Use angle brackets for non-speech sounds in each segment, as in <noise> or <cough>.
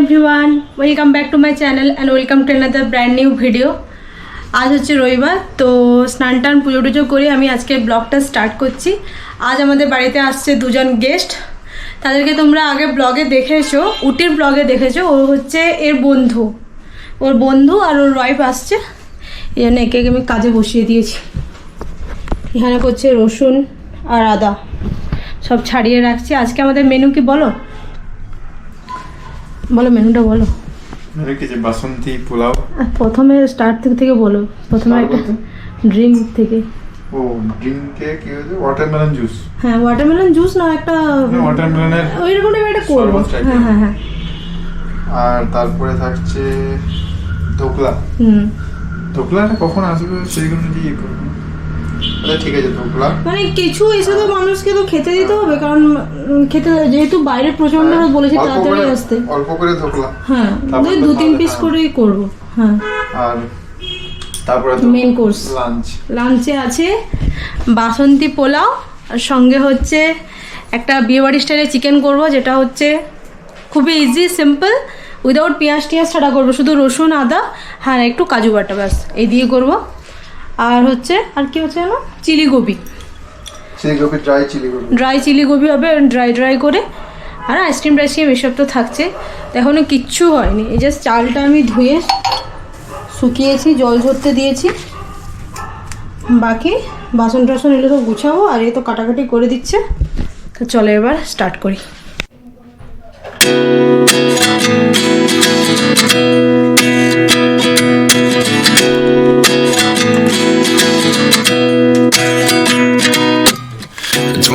Everyone welcome back to my channel and welcome to another brand new video আজ হচ্ছে রবিবার, তো স্নান টান পুজো টুজো করে আমি আজকে ব্লগটা স্টার্ট করছি। আজ আমাদের বাড়িতে আসছে দুজন গেস্ট তাদেরকে তোমরা আগে ব্লগে দেখেছ, উটির ব্লগে দেখেছ। ও হচ্ছে এর বন্ধু। ওর বন্ধু আর ওর ওয়াইফ আসছে। এই জন্য একে একে আমি কাজে বসিয়ে দিয়েছি। এখানে করছে রসুন আর আদা। সব ছাড়িয়ে রাখছি। আজকে আমাদের মেনু কি বলো? বলো মেনুটা বলো। মানে কি যে বাসন্তী পোলাও? প্রথমে স্টার্ট থেকে থেকে বলো। প্রথমে একটা? ড্রিঙ্ক থেকে। ও ড্রিঙ্কে কি হয়েছে? ওয়াটারমেলন জুস হ্যাঁ ওয়াটারমেলন জুস না একটা ওয়াটারমেলনের ওই রকম একটা করব। হ্যাঁ হ্যাঁ হ্যাঁ। আর তারপরে থাকছে ধোকলা। হুম। ধোকলাটা কখন আসবে? সেইগুলো দিয়ে করব। ঠিক আছে ধোকলা মানে কিছু এসে তো মানুষকে তো খেতে দিতে হবে কারণ খেতে যেহেতু বাইরে প্রচণ্ড রোদ বলেছি অল্প তাড়াতাড়ি আসতে। অল্প করে ধোকলা। হ্যাঁ ওই দু তিন পিস করেই করব হ্যাঁ। আর তারপরে Main course। লাঞ্চ লাঞ্চে আছে বাসন্তী পোলাও আর সঙ্গে হচ্ছে একটা বিয়েবাড়ি স্টাইলে চিকেন করব যেটা হচ্ছে খুবই ইজি সিম্পল উইদাউট পেঁয়াজ টিয়াজ ছাড়া করব শুধু রসুন আদা হ্যাঁ একটু কাজু বাটা ব্যাস এই দিয়ে করব। আর হচ্ছে আর কি হচ্ছে জানো? Chilli gobi. Chilli gobi dry chilli gobi. Dry chilli gobi হবে ড্রাই ড্রাই করে। আর আইসক্রিম টাইসক্রিম এসব তো থাকছে। এখনও কিচ্ছু হয়নি। এই জাস্ট চালটা আমি ধুয়ে শুকিয়েছি জল ঝরতে দিয়েছি। বাকি বাসন টাসন এগুলো সব গুছাবো আর এই তো কাটাকাটি করে দিচ্ছে। তো চলো এবার স্টার্ট করি।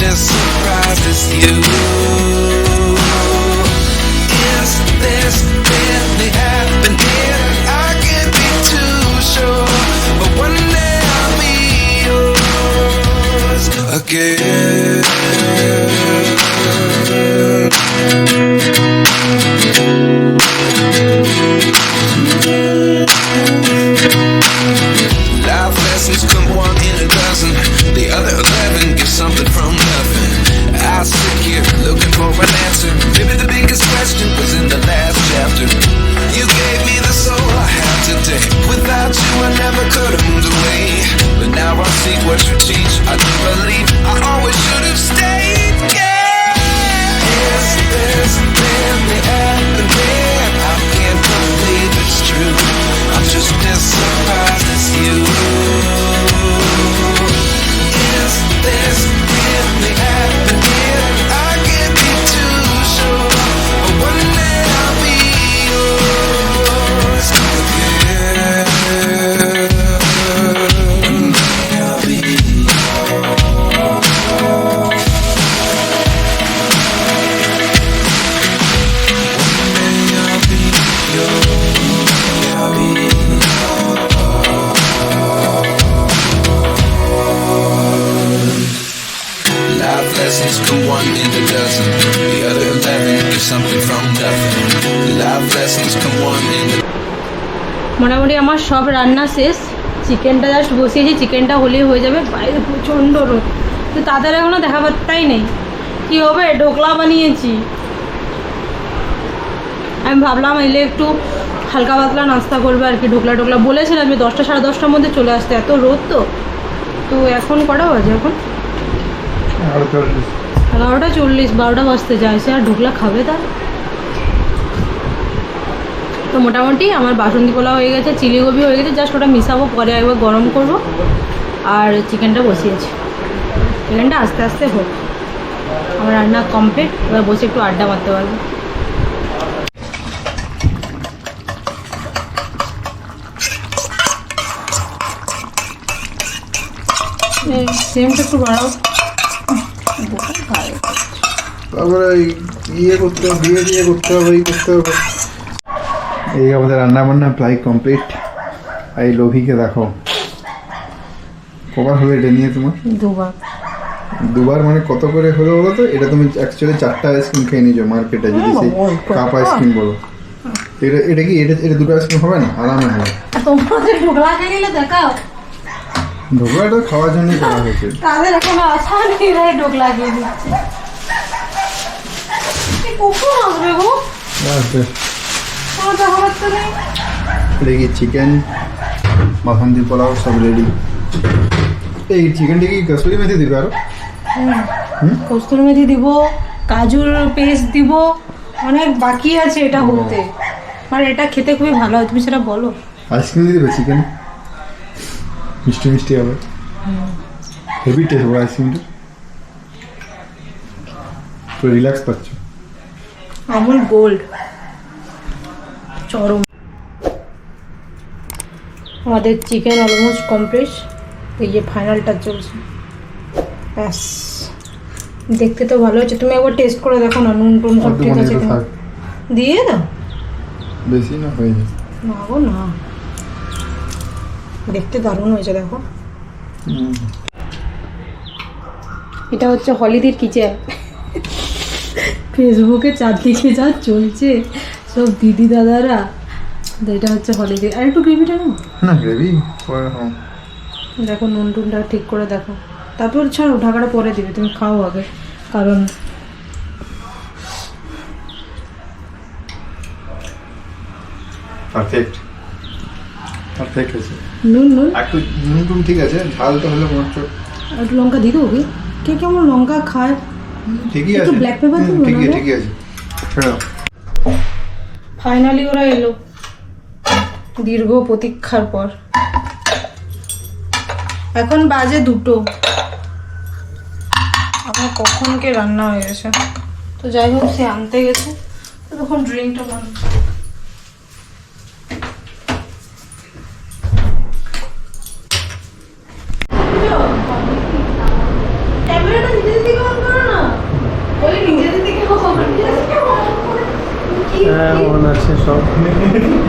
just surprises you. Lessons come one in a dozen. The other eleven get something from nothing. Life lessons come one in a মোটামুটি আমার সব রান্না শেষ। চিকেনটা জাস্ট বসিয়েছি চিকেনটা হলেই হয়ে যাবে। বাইরে প্রচণ্ড রোদ। তো তাদের এখনও দেখা পাত্তাই নেই। কী হবে? ঢোকলা বানিয়েছি। আমি ভাবলাম এলে একটু হালকা পাতলা নাস্তা করবে আর কি ঢোকলা টোকলা। বলেছিলাম আমি দশটা সাড়ে দশটার মধ্যে চলে আসতে। এত রোদ তো। তো এখন কটা বাজে এখন? এগারোটা চল্লিশ, বারোটা বাজতে যায় সে আর ঢোকলা খাবে তার। তো মোটামুটি আমার বাসন্তী পোলাও হয়ে গেছে, চিলি গোবি হয়ে গেছে জাস্ট ওটা মিশাবো, পরে একবার গরম করব, আর চিকেনটা বসিয়েছি। চিকেনটা আস্তে আস্তে হোক। আমার রান্না কমপ্লিট এবার বসে একটু আড্ডা মারতে পারব। সেমটা একটু বাড়াও। তারপরে ইয়ে করতে হবে বিয়ে দিয়ে করতে হবে এই করতে হবে। এই আমাদের রান্না বান্না প্রায় কমপ্লিট এই লোভিকে দেখো। কবার হলো এটা নিয়ে তোমার? দুবার। দুবার মানে কত করে হলো বলো তো? এটা তুমি অ্যাকচুয়ালি চারটা আইসক্রিম খেয়ে নিয়েছো মার্কেটে যদি সেই কাপ আইসক্রিম বলো। এটা এটা কি? এটা এটা দুটো আইসক্রিম হবে না? আরামে হবে। তোমাদের ঢোকলা খেয়ে দেখাও। ঢোকলাটা খাওয়ার জন্যই করা হয়েছে। তাদের এখনও আশা নেই রে ঢোকলা খেয়ে দিচ্ছে কখন আসবে গো আসবে কোনো দেখা পাচ্ছে নেই দেখি চিকেন বাসন্তী পোলাও সব রেডি এই চিকেনটা কি কসুরি মেথি দিবে আরও? কস্তুরি মেথি দিব কাজুর পেস্ট দিব অনেক বাকি আছে এটা হতে। মানে এটা খেতে খুবই ভালো হয় তুমি সেটা বলো। আইসক্রিম দিয়ে দেবে চিকেন মিষ্টি মিষ্টি হবে। হেভি টেস্ট হবে আইসক্রিমটা পুরো রিল্যাক্স পাচ্ছ? আমুল গোল্ড। চরম। আমাদের চিকেন অলমোস্ট কমপ্লিট এই যে ফাইনালটা চলছে। ব্যাস। দেখতে তো ভালো হচ্ছে। তুমি একবার টেস্ট করে দেখো না নুন টুন সব ঠিক আছে দিয়ে দাও। বেশি না হয়ে যায় না গো না। দেখতে দারুণ হয়েছে দেখো। এটা হচ্ছে হলিদির কিচেন। ফেসবুকে চারদিকে যা চলছে সব দিদি দাদারা এটা হচ্ছে হলিডে আর একটু গ্রেভিটা নাও। না গ্রেভি দেখো নুন টুনটা ঠিক করে দেখো। তারপর ছাড়ো ঢাকাটা পরে দিবে তুমি খাও আগে কারণ পারফেক্ট পারফেক্ট আছে নুন নুন? একটু নুন টুন ঠিক আছে হলে মনে হচ্ছে আর একটু লঙ্কা দেবো কি কে কেমন লঙ্কা খায়? ঠিকই আছে। ব্ল্যাক পেপার দিবো ঠিকই ঠিকই আছে। ছেড়ে ফাইনালি ওরা এলো। দীর্ঘ প্রতীক্ষার পর। এখন বাজে দুটো। আমার কখনকে রান্না হয়ে গেছে। তো যাই হোক সে আনতে গেছে। তো তখন ড্রিঙ্কটা মান ক্যামেরাটা নিজের দিকে অন করো না বলি নিজের দিকে অন নিজের দিকে on করো। কি হ্যাঁ আছে সব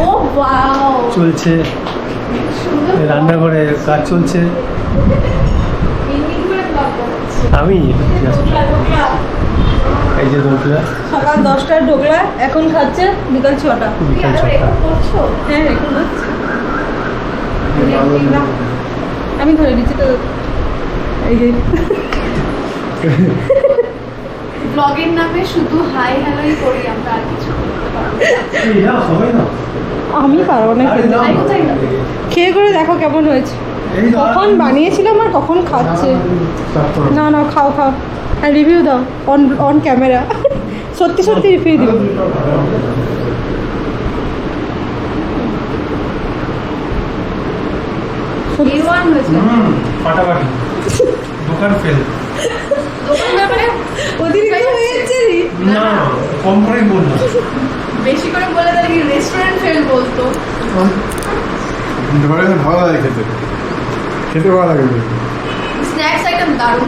ও ওয়াও। চলছে। রান্নাঘরে কাজ চলছে। আমি? এই যে দোকলা সকাল দশটায় ঢোকলা এখন খাচ্ছে বিকাল ছটা। বিকাল ছটা। হ্যাঁ এখন আমি ধরে নিচ্ছি তো এই যে। <laughs> ব্লগের নামে শুধু হাই হ্যালোই করি আমরা আর কিছু করতে পারব না। সবাই না আমি পারব না? খেয়ে করে দেখো কেমন হয়েছে। কখন বানিয়েছিলাম আর কখন খাচ্ছে। না না খাও খাও। আর রিভিউ দাও অন অন ক্যামেরা সত্যি সত্যি রিভিউ দিও। সত্যি A1 হয়েছে। ফাটাফাটি। দোকান ফেল দোকানদার অতিরিক্ত হয়ে যাচ্ছে। না কম করে বল না। বেশি করে বলে তাহলে কি রেস্টুরেন্ট ফেল বলতো? ধরে ভালো লাগে খেতে। খেতে ভালো লাগে। স্ন্যাক্স আইটেম দারুণ।